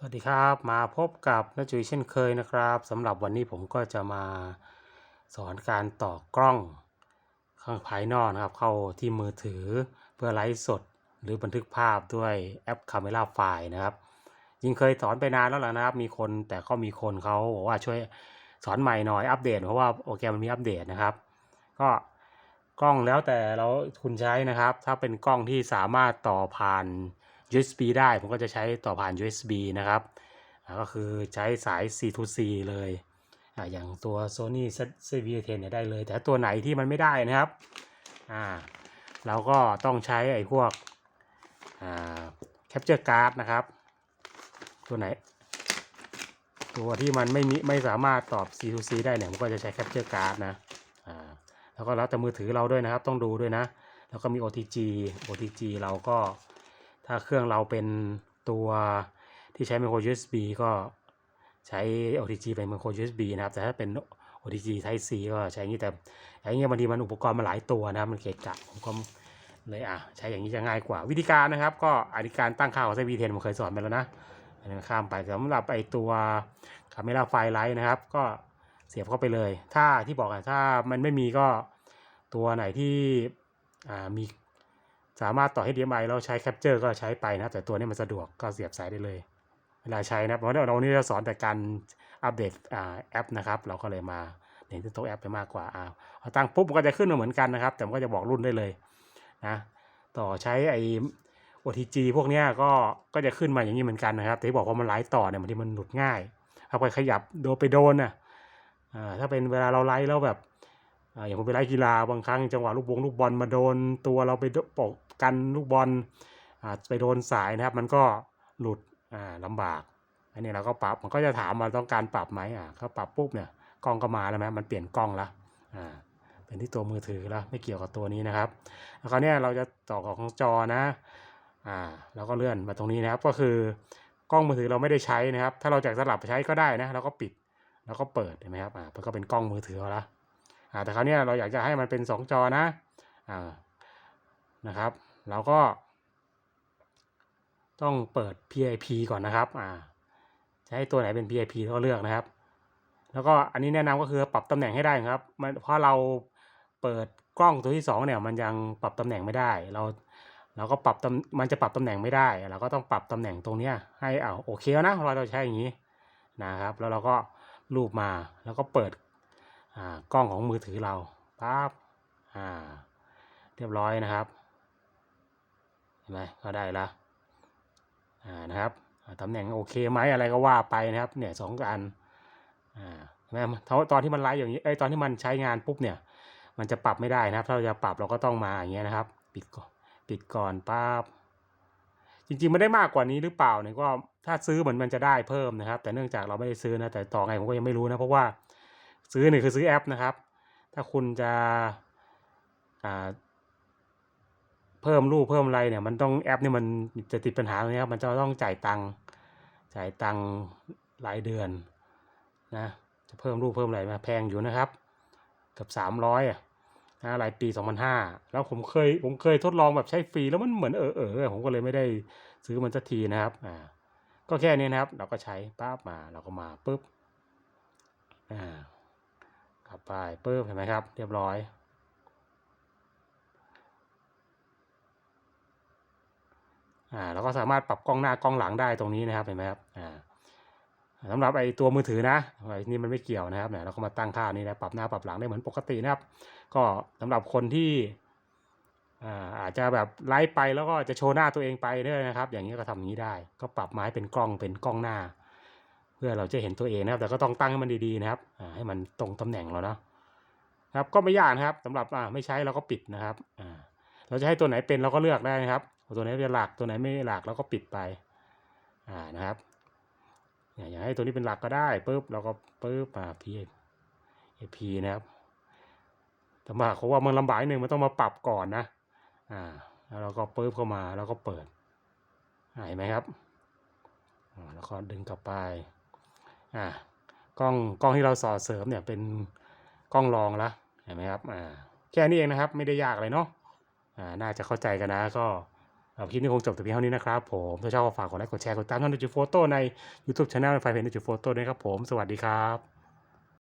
สวัสดีครับมาพบกับน้าจุยเช่นเคยนะครับสำหรับวันนี้ผมก็จะมาสอนการต่อกล้องข้างภายนอกนะครับ เข้าที่มือถือเพื่อไลฟ์สด หรือบันทึกภาพด้วยแอป Camera File นะครับยิงเคยสอนไปนานแล้วแหละนะครับ มีคนแต่ก็มีคนเขาบอกว่าช่วยสอนใหม่หน่อยอัปเดต เพราะว่าโอเคมันมีอัปเดตนะครับ ก็กล้องแล้วแต่เราคุณใช้นะครับ ถ้าเป็นกล้องที่สามารถต่อผ่าน USB ได้ผมก็จะใช้ต่อผ่าน USB นะครับ ก็คือใช้สาย C to C เลยออย่างตัว Sony ZV-10 เนี่ยได้เลย แต่ตัวไหนที่มันไม่ได้นะครับอ่าเราก็ต้องใช้ไอ้พวกอ่า Capture Card นะครับ ตัวไหน ตัวที่มันไม่มีไม่สามารถตอบ C to C ได้เนี่ยผมก็จะใช้ Capture Card นะอ่าแล้วก็แล้วแต่มือถือเราด้วยนะครับ ต้องดูด้วยนะ แล้วก็มี OTG OTG เราก็ ถ้าเครื่องเราเป็นตัวที่ใช้ micro USB ก็ใช้ OTG เป็น micro USB นะครับ แต่ถ้าเป็น OTG Type C ก็ใช้อย่างนี้แต่อย่างเงี้ยบางทีมันอุปกรณ์มาหลายตัวนะมันเกะกะผมก็เลยอะใช้อย่างนี้จะง่ายกว่าวิธีการนะครับ ก็อธิการตั้งค่าของ ZV-10 ผมเคยสอนไปแล้วนะข้ามไปสำหรับไอตัว Camera File Light นะครับ ก็เสียบเข้าไปเลย ถ้าที่บอกอะถ้ามันไม่มีก็ตัวไหนที่มี สามารถต่อ HDMI แล้วใช้ Capture ก็ใช้ไปนะแต่ตัวนี้มันสะดวกก็เสียบสายได้เลย เวลาใช้นะเพราะว่าเรานี่จะสอนแต่การอัปเดตแอปนะครับ เราก็เลยมาเน้นที่ตัวแอปไปมากกว่าอ่าตั้งปุ๊บมันก็จะขึ้นมาเหมือนกันนะครับ แต่มันก็จะบอกรุ่นได้เลยนะต่อใช้ไอ OTG พวกเนี้ยก็ก็จะขึ้นมาอย่างนี้เหมือนกันนะครับ แต่บอกว่ามันไลฟ์ต่อเนี่ยบางทีมันหลุดง่ายถ้าไปขยับโดนไปโดนน่ะอ่าถ้าเป็นเวลาเราไลฟ์แล้วแบบ อย่างผมไปไล่กีฬาบางครั้งจังหวะลูกบงลูกบอลมาโดนตัวเราไปปกกันลูกบอลไปโดนสายนะครับ มันก็หลุดอ่าลำบาก อันนี้เราก็ปรับมันก็จะถามมาต้องการปรับไหมอ่าก็ปรับปุ๊บเนี่ยกล้องก็มาแล้วไหมมันเปลี่ยนกล้องละอ่าเป็นที่ตัวมือถือแล้วไม่เกี่ยวกับตัวนี้นะครับแล้วคราวนี้เราจะต่อกับของจอนะอ่าเราก็เลื่อนมาตรงนี้นะครับ ก็คือกล้องมือถือเราไม่ได้ใช้นะครับ ถ้าเราจะสลับไปใช้ก็ได้นะเราก็ปิดแล้วก็เปิดเห็นไหมครับอ่ามันก็เป็นกล้องมือถือเราละอ่า แต่คราวนี้เราอยากจะให้มันเป็นสองจอนะอ่านะครับ เราก็ ต้องเปิด PIP ก่อนนะครับอ่าจะให้ตัวไหนเป็น PIP ก็เลือกนะครับ แล้วก็อันนี้แนะนำก็คือปรับตำแหน่งให้ได้ครับมันเพราะเราเปิดกล้องตัวที่สองเนี่ยมันยังปรับตำแหน่งไม่ได้ เราเราก็ปรับมันจะปรับตำแหน่งไม่ได้เราก็ต้องปรับตำแหน่งตรงเนี้ยให้อ่าโอเคแล้วนะเราเราใช้อย่างนี้นะครับ แล้วเราก็รูปมาแล้วก็เปิด กล้องของมือถือเราปั๊บอ่าเรียบร้อยนะครับเห็นไหมก็ได้ละอ่านะครับตำแหน่งโอเคไหมอะไรก็ว่าไปนะครับเนี่ยสองอันอ่าเห็นไหมตอนที่มันไลฟ์อย่างนี้ไอตอนที่มันใช้งานปุ๊บเนี่ยมันจะปรับไม่ได้นะครับ ถ้าเราจะปรับเราก็ต้องมาอย่างเงี้ยนะครับ ปิดก่อนปิดก่อนปั๊บจริงๆไม่ได้มากกว่านี้หรือเปล่าเนี่ยก็ถ้าซื้อเหมือนมันจะได้เพิ่มนะครับ แต่เนื่องจากเราไม่ได้ซื้อนะแต่ต่อไงผมก็ยังไม่รู้นะเพราะว่า ซื้อหนึ่งคือซื้อแอปนะครับ ถ้าคุณจะเพิ่มรูปเพิ่มอะไรเนี่ยมันต้องแอปนี่มันจะติดปัญหาตรงนี้ครับมันจะต้องจ่ายตังค์จ่ายตังค์รายเดือนนะจะเพิ่มรูปเพิ่มอะไรมาแพงอยู่นะครับเกือบสามร้อยอะนะรายปีสองพันห้าแล้วผมเคยผมเคยทดลองแบบใช้ฟรีแล้วมันเหมือนเออเออผมก็เลยไม่ได้ซื้อมันสักทีนะครับอ่าก็แค่นี้นะครับ เราก็ใช้ปั๊บมาเราก็มาปุ๊บอ่า ไปปุ๊บเห็นไหมครับ เรียบร้อย อ่าเราก็สามารถปรับกล้องหน้ากล้องหลังได้ตรงนี้นะครับเห็นไหมครับอ่าสำหรับไอ้ตัวมือถือนะไอ้นี่มันไม่เกี่ยวนะครับเนี่ยเราก็มาตั้งค่านี้นะปรับหน้าปรับหลังได้เหมือนปกตินะครับ ก็สำหรับคนที่อ่าอาจจะแบบไลฟ์ไปแล้วก็จะโชว์หน้าตัวเองไปด้วยนะครับ อย่างนี้ก็ทำอย่างนี้ได้ ก็ปรับไม้เป็นกล้องเป็นกล้องหน้า เพื่อเราจะเห็นตัวเองนะครับ แต่ก็ต้องตั้งให้มันดีๆนะครับให้มันตรงตำแหน่งเราเนาะครับ ก็ไม่ยากนะครับสำหรับอ่าไม่ใช้เราก็ปิดนะครับอ่าเราจะให้ตัวไหนเป็นเราก็เลือกได้นะครับ ตัวไหนเป็นหลักตัวไหนไม่หลักเราก็ปิดไปอ่านะครับอยากให้ตัวนี้เป็นหลักก็ได้ปุ๊บเราก็ปุ๊บอ่า P P นะครับแต่มาเขาว่ามันลำบากนิดนึงมันต้องมาปรับก่อนนะอ่าแล้วเราก็ปุ๊บเข้ามาแล้วก็เปิดอ่าเห็นไหมครับแล้วก็ดึงกลับไป อ่ากล้องกล้องที่เราสอดเสริมเนี่ยเป็นกล้องรองละเห็นไหมครับอ่าแค่นี้เองนะครับไม่ได้ยากเลยเนาะอ่าน่าจะเข้าใจกันนะก็เอาคลิปนี้คงจบแต่เพียงเท่านี้นะครับผมถ้าชอบก็ฝากกดไลค์กดแชร์กดติดตามช่องดิจิโฟโต้ใน YouTube Channel แฟนเพจดิจิโฟโต้ด้วยครับผม สวัสดีครับ